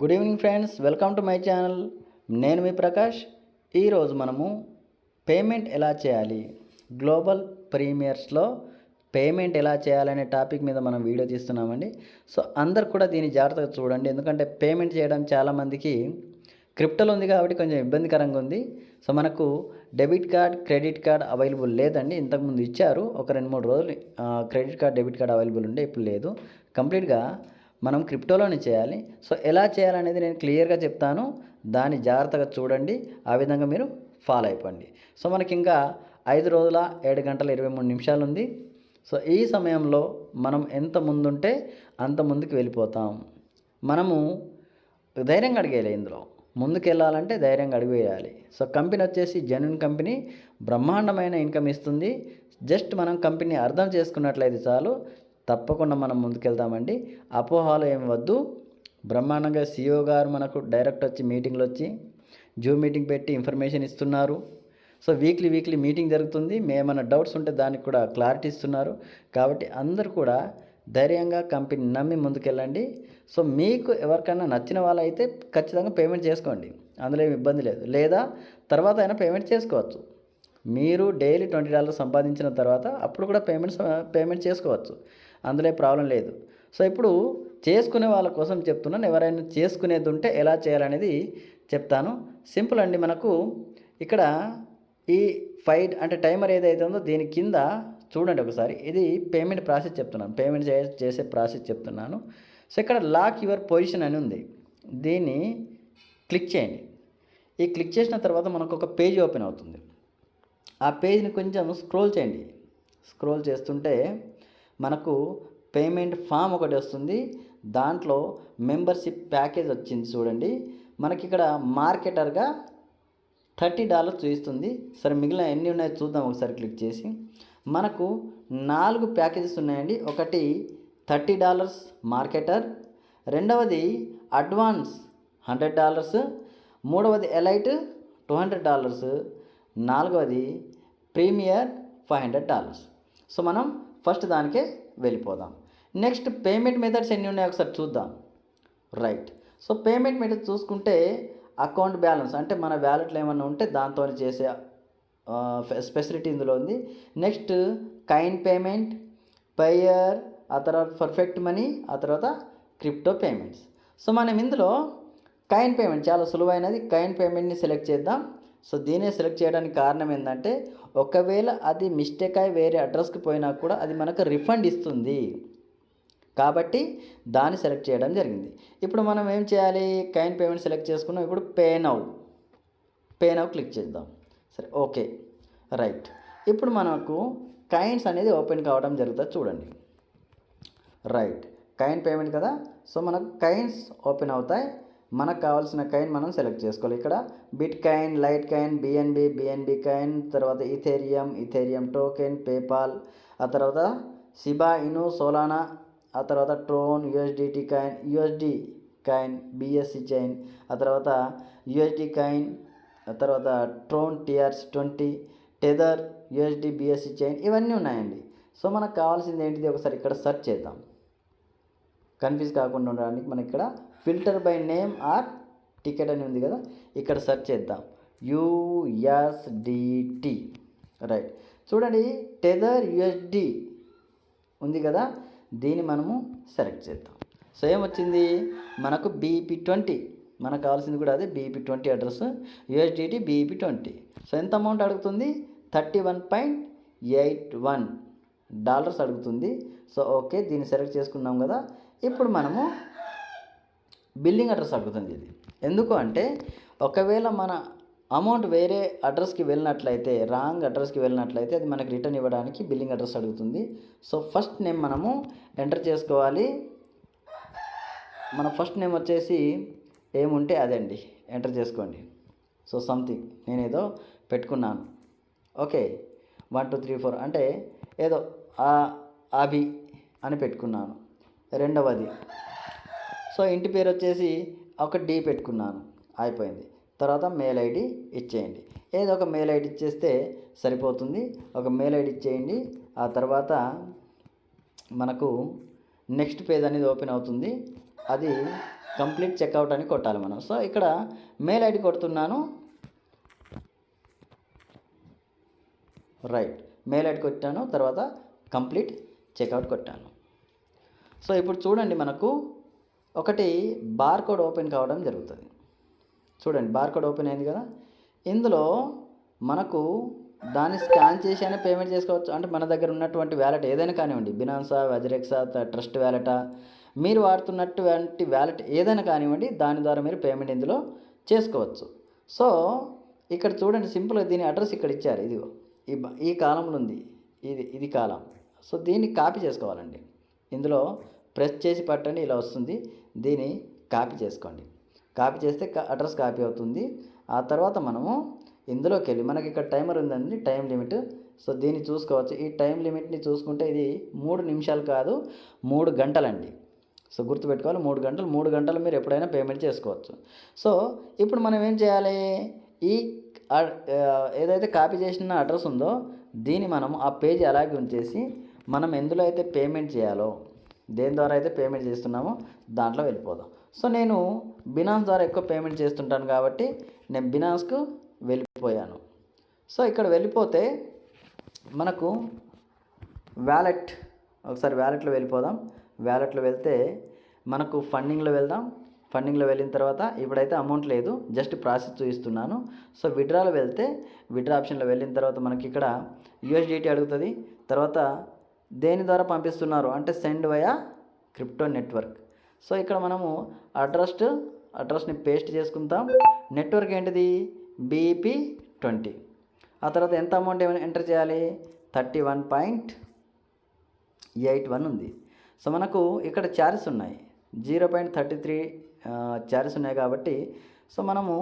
Good evening friends welcome to my channel నేను మీ ప్రకాష్. ఈరోజు మనము పేమెంట్ ఎలా చేయాలి? గ్లోబల్ ప్రీమియర్స్లో పేమెంట్ ఎలా చేయాలనే టాపిక్ మీద మనం వీడియో తీస్తున్నామండి. సో అందరు కూడా దీన్ని జాగ్రత్తగా చూడండి. ఎందుకంటే పేమెంట్ చేయడం చాలామందికి క్రిప్టోలో ఉంది కాబట్టి కొంచెం ఇబ్బందికరంగా ఉంది. సో మనకు debit card credit card available లేదండి. ఇంతకుముందు ఇచ్చారు. ఒక రెండు మూడు రోజులు credit card debit card available ఉండే. ఇప్పుడు లేదు. కంప్లీట్గా మనం క్రిప్టోలోనే చేయాలి. సో ఎలా చేయాలనేది నేను క్లియర్గా చెప్తాను. దాన్ని జాగ్రత్తగా చూడండి. ఆ విధంగా మీరు ఫాలో అయిపోండి. సో మనకి ఇంకా ఐదు రోజుల ఏడు గంటల ఇరవై మూడు నిమిషాలు ఉంది సో ఈ సమయంలో మనం ఎంత ముందుంటే అంత ముందుకు వెళ్ళిపోతాం. మనము ధైర్యంగా అడిగేయాలి ఇందులో. ముందుకు వెళ్ళాలంటే ధైర్యంగా అడిగేయాలి సో కంపెనీ వచ్చేసి జెన్యున్ కంపెనీ బ్రహ్మాండమైన ఇన్కమ్ ఇస్తుంది. జస్ట్ మనం కంపెనీ అర్థం చేసుకున్నట్లయితే చాలు. తప్పకుండా మనం ముందుకెళ్తామండి. అపోహాలు ఏమి వద్దు. బ్రహ్మాండంగా సిఇఓ గారు మనకు డైరెక్ట్ వచ్చి మీటింగ్లు వచ్చి జూమ్ మీటింగ్ పెట్టి ఇన్ఫర్మేషన్ ఇస్తున్నారు. సో వీక్లీ వీక్లీ మీటింగ్ జరుగుతుంది. మేమన్నా డౌట్స్ ఉంటే దానికి కూడా క్లారిటీ ఇస్తున్నారు. కాబట్టి అందరూ కూడా ధైర్యంగా కంపెనీ నమ్మి ముందుకెళ్ళండి. సో మీకు ఎవరికైనా నచ్చిన వాళ్ళైతే ఖచ్చితంగా పేమెంట్ చేసుకోండి. అందులో ఏమి ఇబ్బంది లేదు. లేదా తర్వాత అయినా పేమెంట్ చేసుకోవచ్చు. మీరు డైలీ ట్వంటీ డాలర్స్ సంపాదించిన తర్వాత అప్పుడు కూడా పేమెంట్స్ పేమెంట్ చేసుకోవచ్చు. అందులో ప్రాబ్లం లేదు. సో ఇప్పుడు చేసుకునే వాళ్ళ కోసం చెప్తున్నాను. ఎవరైనా చేసుకునేది ఉంటే ఎలా చేయాలనేది చెప్తాను. సింపుల్ అండి మనకు ఇక్కడ ఈ ఫైట్ అంటే టైమర్ ఏదైతే ఉందో దీని కింద చూడండి ఒకసారి. ఇది పేమెంట్ ప్రాసెస్ చెప్తున్నాను. పేమెంట్ చే చేసే ప్రాసెస్ చెప్తున్నాను. సో ఇక్కడ లాక్ యువర్ పొజిషన్ అని ఉంది. దీన్ని క్లిక్ చేయండి. ఈ క్లిక్ చేసిన తర్వాత మనకు ఒక పేజ్ ఓపెన్ అవుతుంది. ఆ పేజ్ని కొంచెం స్క్రోల్ చేయండి. స్క్రోల్ చేస్తుంటే మనకు పేమెంట్ ఫామ్ ఒకటి వస్తుంది. దాంట్లో మెంబర్షిప్ ప్యాకేజ్ వచ్చింది చూడండి. మనకి ఇక్కడ మార్కెటర్గా థర్టీ డాలర్స్ చూపిస్తుంది. సరే మిగిలిన ఎన్ని ఉన్నాయో చూద్దాం ఒకసారి క్లిక్ చేసి. మనకు నాలుగు ప్యాకేజెస్ ఉన్నాయండి. ఒకటి థర్టీ డాలర్స్ మార్కెటర్ రెండవది అడ్వాన్స్ హండ్రెడ్ డాలర్స్ మూడవది ఎలైట్ టూ హండ్రెడ్ డాలర్స్ నాలుగవది premier five hundred dollars. So మనం ఫస్ట్ దానికే వెళ్ళిపోదాం. నెక్స్ట్ పేమెంట్ మెథడ్స్ ఎన్ని ఉన్నాయో ఒకసారి చూద్దాం. రైట్. సో పేమెంట్ మెథడ్ చూసుకుంటే అకౌంట్ బ్యాలెన్స్ అంటే మన వ్యాలెట్లో ఏమైనా ఉంటే దాంతో చేసే స్పెసిలిటీ ఇందులో ఉంది. నెక్స్ట్ కైండ్ పేమెంట్ పేయర్ ఆ తర్వాత పర్ఫెక్ట్ మనీ ఆ తర్వాత క్రిప్టో పేమెంట్స్. సో మనం ఇందులో కైన్ పేమెంట్ చాలా సులువైనది. కైన్ పేమెంట్ని సెలెక్ట్ చేద్దాం. సో దీనే సెలెక్ట్ చేయడానికి కారణం ఏంటంటే ఒకవేళ అది మిస్టేక్ అయి వేరే అడ్రస్కి పోయినా కూడా అది మనకు రిఫండ్ ఇస్తుంది. కాబట్టి దాన్ని సెలెక్ట్ చేయడం జరిగింది. ఇప్పుడు మనం ఏం చేయాలి? కైన్ పేమెంట్ సెలెక్ట్ చేసుకున్నాం. ఇప్పుడు pay now pay now click చేద్దాం. సరే ఓకే రైట్ ఇప్పుడు మనకు కైన్స్ అనేది ఓపెన్ కావడం జరుగుతుంది చూడండి. రైట్ కైన్ పేమెంట్ కదా? సో మనకు కైన్స్ ఓపెన్ అవుతాయి. మనకు కావాల్సిన కైన్ మనం సెలెక్ట్ చేసుకోవాలి. ఇక్కడ bitcoin litecoin BNB BNB coin తర్వాత ఇథేరియం ఇథేరియం టోకెన్ పేపాల్ ఆ తర్వాత సిబా ఇను సోలానా ఆ తర్వాత Tron USDT coin USD coin BSC chain ఆ తర్వాత యుఎస్డి కైన్ ఆ తర్వాత Tron TRC twenty tether USD BSC chain ఇవన్నీ ఉన్నాయండి. సో మనకు కావాల్సింది ఏంటిది? ఒకసారి ఇక్కడ సెర్చ్ చేద్దాం. కన్ఫ్యూజ్ కాకుండా ఉండడానికి మనం ఇక్కడ filter by name or ticket అని ఉంది కదా ఇక్కడ సెర్చ్ చేద్దాం. USDT right. చూడండి టెదర్ యుఎస్డి ఉంది కదా దీన్ని మనము సెలెక్ట్ చేద్దాం. సో ఏమొచ్చింది? మనకు బీపీ ట్వంటీ. మనకు కావాల్సింది కూడా అదే BEP twenty address. USDT BEP twenty. So ఎంత అమౌంట్ అడుగుతుంది? Thirty one point eight one dollars అడుగుతుంది. సో ఓకే దీన్ని సెలెక్ట్ చేసుకున్నాం కదా. ఇప్పుడు మనము బిల్లింగ్ అడ్రస్ అడుగుతుంది ఇది. ఎందుకు అంటే ఒకవేళ మన అమౌంట్ వేరే అడ్రస్కి వెళ్ళినట్లయితే రాంగ్ అడ్రస్కి వెళ్ళినట్లయితే అది మనకి రిటర్న్ ఇవ్వడానికి బిల్లింగ్ అడ్రస్ అడుగుతుంది. సో ఫస్ట్ నేమ్ మనము ఎంటర్ చేసుకోవాలి. మన ఫస్ట్ నేమ్ వచ్చేసి ఏముంటే అదండి. ఎంటర్ చేసుకోండి. So something. నేనేదో పెట్టుకున్నాను. Okay. One two three four అంటే ఏదో ఆ అభి అని పెట్టుకున్నాను. రెండవది. సో ఇంటి పేరు వచ్చేసి ఒక డి పెట్టుకున్నాను. అయిపోయింది. తర్వాత మెయిల్ ఐడి ఇచ్చేయండి. ఏదో ఒక మెయిల్ ఐడి ఇచ్చేస్తే సరిపోతుంది. ఒక మెయిల్ ఐడి ఇచ్చేయండి. ఆ తర్వాత మనకు నెక్స్ట్ పేజ్ అనేది ఓపెన్ అవుతుంది. అది కంప్లీట్ చెక్అవుట్ అని కొట్టాలి మనం. సో ఇక్కడ మెయిల్ ఐడి కొడుతున్నాను. రైట్. మెయిల్ ఐడి కొట్టాను. తర్వాత కంప్లీట్ చెక్అవుట్ కొట్టాను. సో ఇప్పుడు చూడండి మనకు ఒకటి బార్కోడ్ ఓపెన్ కావడం జరుగుతుంది. చూడండి బార్కోడ్ ఓపెన్ అయింది కదా? ఇందులో మనకు దాన్ని స్కాన్ చేసి అయినా పేమెంట్ చేసుకోవచ్చు. అంటే మన దగ్గర ఉన్నటువంటి వ్యాలెట్ ఏదైనా కానివ్వండి బినాన్సా వజరెక్సా ట్రస్ట్ వ్యాలెటా మీరు వాడుతున్నటువంటి వ్యాలెట్ ఏదైనా కానివ్వండి దాని ద్వారా మీరు పేమెంట్ ఇందులో చేసుకోవచ్చు. సో ఇక్కడ చూడండి సింపుల్గా దీని అడ్రస్ ఇక్కడ ఇచ్చారు. ఇదిగో ఈ ఈ కాలంలో ఉంది. ఇది ఇది కాలం. సో దీన్ని కాపీ చేసుకోవాలండి. ఇందులో ప్రెస్ చేసి పట్టండి ఇలా వస్తుంది. దీన్ని కాపీ చేసుకోండి. కాపీ చేస్తే అడ్రస్ కాపీ అవుతుంది. ఆ తర్వాత మనము ఇందులోకి వెళ్ళి మనకి ఇక్కడ టైమర్ ఉందండి టైం లిమిట్. సో దీన్ని చూసుకోవచ్చు. ఈ టైం లిమిట్ని చూసుకుంటే ఇది మూడు నిమిషాలు కాదు మూడు గంటలండి. సో గుర్తుపెట్టుకోవాలి మూడు గంటలు. మూడు గంటలు మీరు ఎప్పుడైనా పేమెంట్ చేసుకోవచ్చు. సో ఇప్పుడు మనం ఏం చేయాలి? ఈ ఏదైతే కాపీ చేసిన అడ్రస్ ఉందో దీన్ని మనం ఆ పేజ్ అలాగే ఉంచేసి మనం ఎందులో అయితే పేమెంట్ చేయాలో దేని ద్వారా అయితే పేమెంట్ చేస్తున్నామో దాంట్లో వెళ్ళిపోదాం. సో నేను బినాన్స్ ద్వారా ఎక్కువ పేమెంట్ చేస్తుంటాను కాబట్టి నేను బినాన్స్కు వెళ్ళిపోయాను. సో ఇక్కడ వెళ్ళిపోతే మనకు వ్యాలెట్ ఒకసారి వ్యాలెట్లో వెళ్ళిపోదాం. వ్యాలెట్లో వెళ్తే మనకు ఫండింగ్లో వెళ్దాం. ఫండింగ్లో వెళ్ళిన తర్వాత ఇప్పుడైతే అమౌంట్ లేదు జస్ట్ ప్రాసెస్ చూపిస్తున్నాను. సో విడ్రాలో వెళ్తే విడ్రా ఆప్షన్లో వెళ్ళిన తర్వాత మనకి ఇక్కడ యూఎస్డిటీ అడుగుతుంది. తర్వాత దేని ద్వారా పంపిస్తున్నారు? అంటే send via crypto network. So ఇక్కడ మనము అడ్రస్ అడ్రస్ని పేస్ట్ చేసుకుంటాం. నెట్వర్క్ ఏంటిది? BEP twenty. ఆ తర్వాత ఎంత అమౌంట్ ఏమైనా ఎంటర్ చేయాలి? Thirty one point eight one ఉంది. సో మనకు ఇక్కడ ఛార్జెస్ ఉన్నాయి. Zero point thirty three charges ఉన్నాయి కాబట్టి సో మనము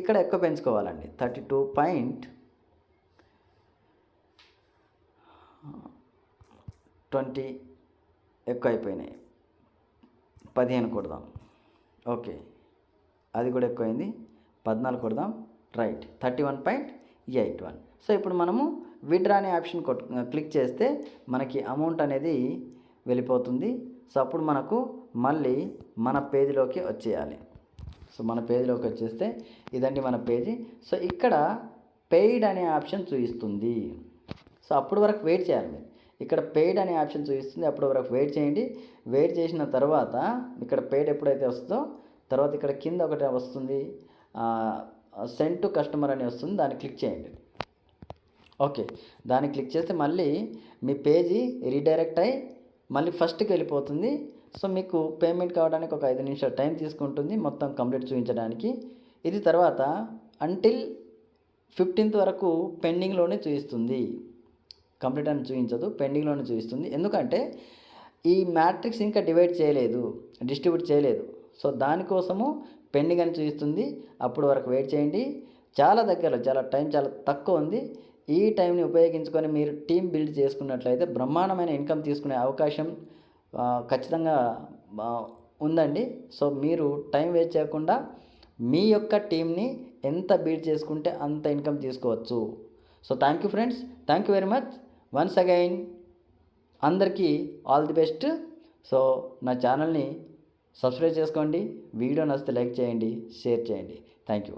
ఇక్కడ ఎక్కువ పెంచుకోవాలండి. థర్టీ టూ పాయింట్ ట్వంటీ ఎక్కువ అయిపోయినాయి పదిహేను కొడదాం. ఓకే. అది కూడా ఎక్కువైంది. పద్నాలుగు కొడదాం. Right. Thirty one point eight one. So ఇప్పుడు మనము విడ్రా అనే ఆప్షన్ కొట్ క్లిక్ చేస్తే మనకి అమౌంట్ అనేది వెళ్ళిపోతుంది. సో అప్పుడు మనకు మళ్ళీ మన పేజీలోకి వచ్చేయాలి. సో మన పేజీలోకి వచ్చేస్తే ఇదండి మన పేజీ. సో ఇక్కడ పెయిడ్ అనే ఆప్షన్ చూపిస్తుంది. సో అప్పటి వరకు వెయిట్ చేయాలి మీరు. ఇక్కడ పెయిడ్ అనే ఆప్షన్ చూపిస్తుంది. అప్పటి వరకు వెయిట్ చేయండి. వెయిట్ చేసిన తర్వాత ఇక్కడ పెయిడ్ ఎప్పుడైతే వస్తుందో తర్వాత ఇక్కడ కింద ఒకటి వస్తుంది. సెండ్ టు కస్టమర్ అని వస్తుంది. దాన్ని క్లిక్ చేయండి. ఓకే. దాన్ని క్లిక్ చేస్తే మళ్ళీ మీ పేజీ రీడైరెక్ట్ అయ్యి మళ్ళీ ఫస్ట్కి వెళ్ళిపోతుంది. సో మీకు పేమెంట్ కావడానికి ఒక ఐదు నిమిషాలు టైం తీసుకుంటుంది మొత్తం కంప్లీట్ చూపించడానికి. ఇది తర్వాత అంటిల్ ఫిఫ్టీన్త్ వరకు పెండింగ్లోనే చూపిస్తుంది. కంప్లీట్ అని చూపించదు పెండింగ్లోనే చూపిస్తుంది. ఎందుకంటే ఈ మ్యాట్రిక్స్ ఇంకా డివైడ్ చేయలేదు డిస్ట్రిబ్యూట్ చేయలేదు. సో దానికోసము పెండింగ్ అని చూపిస్తుంది. అప్పుడు వరకు వెయిట్ చేయండి. చాలా దగ్గరలో చాలా టైం చాలా తక్కువ ఉంది. ఈ టైంని ఉపయోగించుకొని మీరు టీం బిల్డ్ చేసుకున్నట్లయితే బ్రహ్మాండమైన ఇన్కమ్ తీసుకునే అవకాశం ఖచ్చితంగా ఉందండి. సో మీరు టైం వేస్ట్ చేయకుండా మీ యొక్క టీంని ఎంత బిల్డ్ చేసుకుంటే అంత ఇన్కమ్ తీసుకోవచ్చు. So thank you friends thank you very much once again అందరికీ ఆల్ ది బెస్ట్ సో నా ఛానల్ని సబ్స్క్రైబ్ చేసుకోండి. వీడియో నచ్చితే లైక్ చేయండి షేర్ చేయండి. Thank you